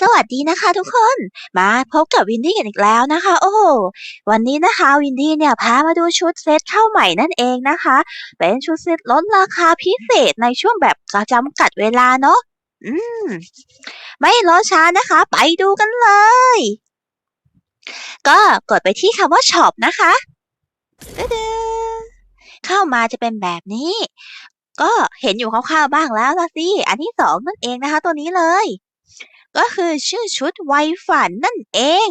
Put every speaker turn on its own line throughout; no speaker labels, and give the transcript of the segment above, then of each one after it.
สวัสดีนะคะทุกคน มาพบกับวินดี้กันอีกแล้วนะคะ โอ้โหวันนี้นะคะวินดี้เนี่ยพามาดูชุดเซตเข้าใหม่นั่นเองนะคะ เป็นชุดเซตลดราคาพิเศษในช่วงแบบจำกัดเวลาเนาะอืม ไม่รอช้านะคะ ไปดูกันเลย ก็กดไปที่คำว่าช็อปนะคะตึ๊ดๆเข้ามาจะเป็นแบบนี้ ก็เห็นอยู่คร่าวๆบ้างแล้วละสิอันที่สองนั่นเองนะคะ ตัวนี้เลย ก็คือชื่อชุดไวฝันนั่นเอง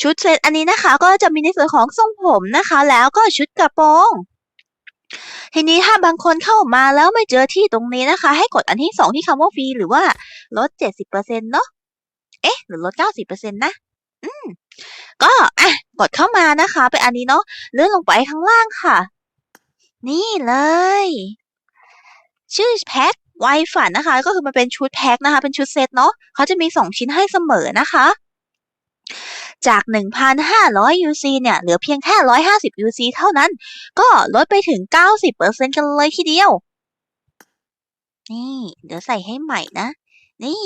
ชุดเซตอันนี้นะคะ ก็จะมีในส่วนของทรงผมนะคะ แล้วก็ชุดกระโปรงทีนี้ถ้าบางคนเข้ามาแล้วไม่เจอที่ตรงนี้นะคะ ให้กดอันที่สองที่คำว่าฟรีหรือว่าลดเจ็ดสิบเปอร์เซ็นต์เนาะเอ๊ะ หรือลดเก้าสิบเปอร์เซ็นต์นะอืมก็อะกดเข้ามานะคะเป็นอันนี้เนาะเลื่อนลงไปข้างล่างค่ะ นี่เลย ชื่อแพ็ค ไวฝันนะคะ ก็คือมันเป็นชุดแพ็คนะคะ เป็นชุดเซตเนาะเขาจะมีสองชิ้นให้เสมอนะคะ จาก 1,500 UC เนี่ย เหลือเพียงแค่ 150 UC เท่านั้น ก็ลดไปถึง 90%กันเลยทีเดียว นี่ เดี๋ยวใส่ให้ใหม่นะ นี่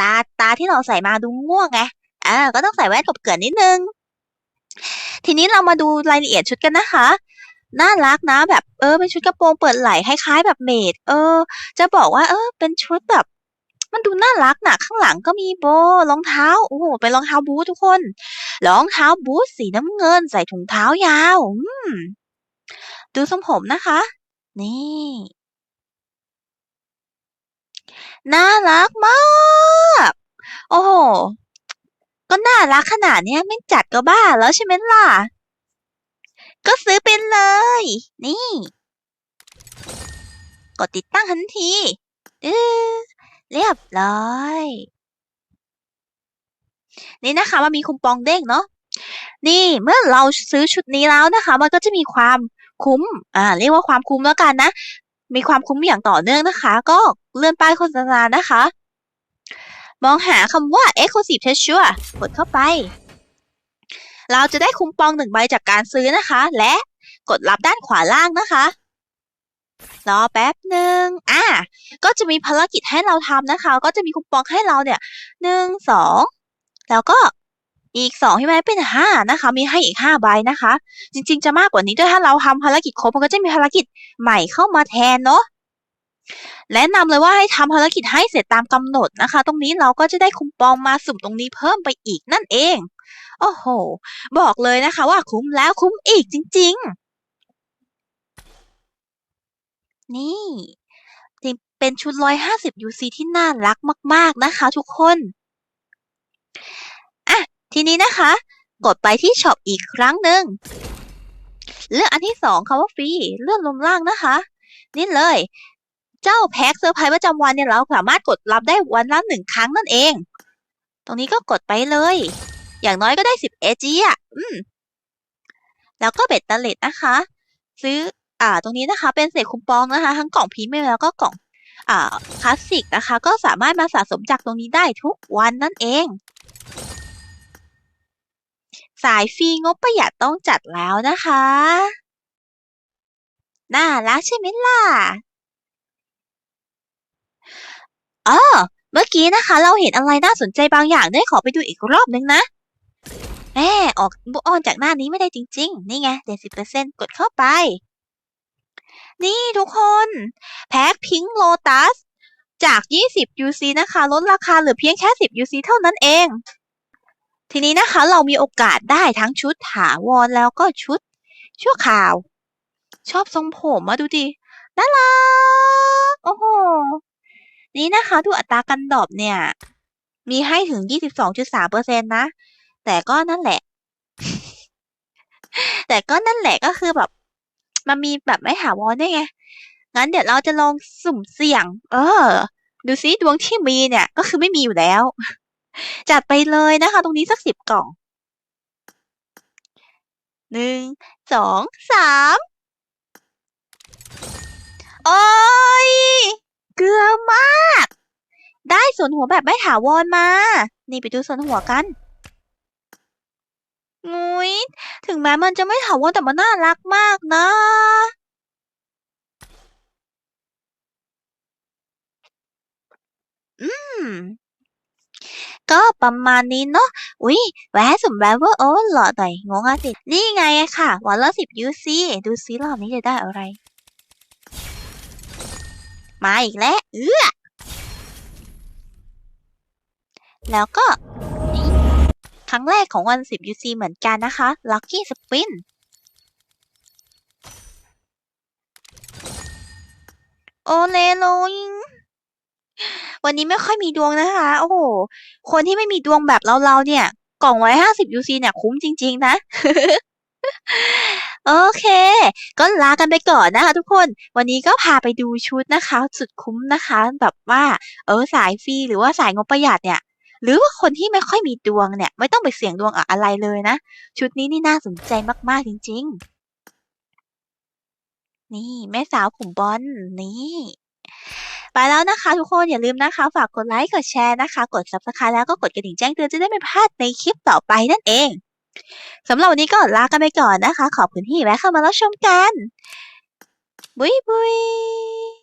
ตาตาที่เราใส่มาดูง่วงไงอ่าก็ต้องใส่แว่นกบเกินนิดนึงทีนี้เรามาดูรายละเอียดชุดกันนะคะ น่ารักนะ แบบเออเป็นชุดกระโปรงเปิดไหล่คล้ายๆแบบเมดเออ จะบอกว่า เออ เป็นชุดแบบ มันดูน่ารักนะข้างหลังก็มีโบรองเท้าโอ้โหเป็นรองเท้าบูททุกคนรองเท้าบูทสีน้ำเงินใส่ถุงเท้ายาว อืมดูทรงผมนะคะ นี่น่ารักมาก โอ้โห ก็น่ารักขนาดเนี้ยไม่จัดก็บ้าแล้วใช่ไหมล่ะ ก็ซื้อไปเลย นี่ กดติดตั้งทันทีดื้อเรียบร้อย นี่นะคะมันมีคูปองเด้งเนาะนี่เมื่อเราซื้อชุดนี้แล้วนะคะ มันก็จะมีความคุ้มอ่าเรียกว่าความคุ้มแล้วกันนะ มีความคุ้มอย่างต่อเนื่องนะคะ ก็เลื่อนป้ายโฆษณานะคะ มองหาคำว่า Exclusive Treasure กดเข้าไป เราจะได้คูปองหนึ่งใบจากการซื้อนะคะ และกดรับด้านขวาล่างนะคะรอแป๊บหนึ่งอ่าก็จะมีภารกิจให้เราทำนะคะ ก็จะมีคูปองให้เราเนี่ยหนึ่งสองแล้วก็อีกสองใช่ไหมเป็นห้านะคะ มีให้อีกห้าใบนะคะ จริง ๆ จะมากกว่านี้ด้วยถ้าเราทำภารกิจครบมันก็จะมีภารกิจใหม่เข้ามาแทนเนาะ แนะนำเลยว่าให้ทำภารกิจให้เสร็จตามกำหนดนะคะ ตรงนี้เราก็จะได้คูปองมาสุ่มตรงนี้เพิ่มไปอีกนั่นเอง โอ้โห บอกเลยนะคะว่าคุ้มแล้วคุ้มอีกจริง ๆ นี่เป็นชุด 150 UC ที่น่ารักมาก ๆ นะคะทุกคน อะ ทีนี้นะคะ กดไปที่ช็อปอีกครั้งหนึ่ง เลือกอันที่สองคำว่าฟรี เลื่อนลงล่างนะคะ นี่เลย จ้าแพ็คเซอร์ไพรส์ประจำวันเนี่ยเราสามารถกดรับได้วันละหนึ่งครั้งนั่นเอง ตรงนี้ก็กดไปเลย อย่างน้อยก็ได้สิบเอจีอะ อืม แล้วก็เบ็ดเล็ดนะคะ ซื้อ อ่า ตรงนี้นะคะ เป็นเศษคูปองนะคะ ทั้งกล่องพรีเมียมแล้วก็กล่อง อ่า คลาสสิกนะคะ ก็สามารถมาสะสมจากตรงนี้ได้ทุกวันนั่นเอง สายฟรีงบประหยัดต้องจัดแล้วนะคะ น่ารักใช่ไหมล่ะ อ๋อเมื่อกี้นะคะ เราเห็นอะไรน่าสนใจบางอย่างได้ขอไปดูอีกรอบนึงนะแม่ออกบุออนจากหน้านี้ไม่ได้จริง ๆ นี่ไงเจ็ดสิบเปอร์เซ็นกดเข้าไป นี่ทุกคน แพ็คพิงโลตัสจาก 20 UC นะคะ ลดราคาเหลือเพียงแค่ 10 UC เท่านั้นเอง ทีนี้นะคะ เรามีโอกาสได้ทั้งชุดถาวรแล้วก็ชุด ชั่วคราว ชอบทรงผมมาดูดิน่ารัก โอ้โห นี่นะคะดูอัตราการดรอปเนี่ย มีให้ถึง 22.3%นะ แต่ก็นั่นแหละ แต่ก็นั่นแหละก็คือแบบ มันมีแบบไม่ถาวรด้ไง งั้นเดี๋ยวเราจะลองสุ่มเสี่ยง เออ ดูซิดวงที่มีเนี่ย ก็คือไม่มีอยู่แล้ว จัดไปเลยนะคะ ตรงนี้สักสิบกล่องหนึ่งสองสามโอ้ย เกลือมาก ได้ส่วนหัวแบบไม่ถาวรมา นี่ไปดูส่วนหัวกันงุยถึงแม้มันจะไม่ถาวรแต่มันน่ารักมากนะอืม ก็ประมาณนี้เนาะ อุ๊ยแวะสุ่มแบเวอร์โอ้หล่อหน่อย งงอะสิ นี่ไงอะค่ะ วันละสิบยูซี ดูซิรอบนี้จะได้อะไร มาอีกแล้วเอื้อแล้วก็ครั้งแรกของวันสิบยูซีเหมือนกันนะคะ Lucky Spin โอเลโลยิงวันนี้ไม่ค่อยมีดวงนะคะ โอ้โห คนที่ไม่มีดวงแบบเราๆเนี่ย กล่องไว้ห้าสิบยูซีเนี่ย คุ้มจริง ๆ นะ โอเค ก็ลากันไปก่อนนะคะทุกคน วันนี้ก็พาไปดูชุดนะคะ สุดคุ้มนะคะ แบบว่า เออสายฟรีหรือว่าสายงบประหยัดเนี่ย หรือว่าคนที่ไม่ค่อยมีดวงเนี่ย ไม่ต้องไปเสี่ยงดวงอะไรเลยนะ ชุดนี้นี่น่าสนใจมากๆจริง ๆ นี่แม่สาวผมบอลนี่ไปแล้วนะคะทุกคนอย่าลืมนะคะ ฝากกดไลค์กดแชร์นะคะ กด subscribe แล้วก็กดกระดิ่งแจ้งเตือนจะได้ไม่พลาดในคลิปต่อไปนั่นเอง สำหรับวันนี้ก็ลากันไปก่อนนะคะ ขอบคุณที่แวะเข้ามารับชมกัน บุยบุย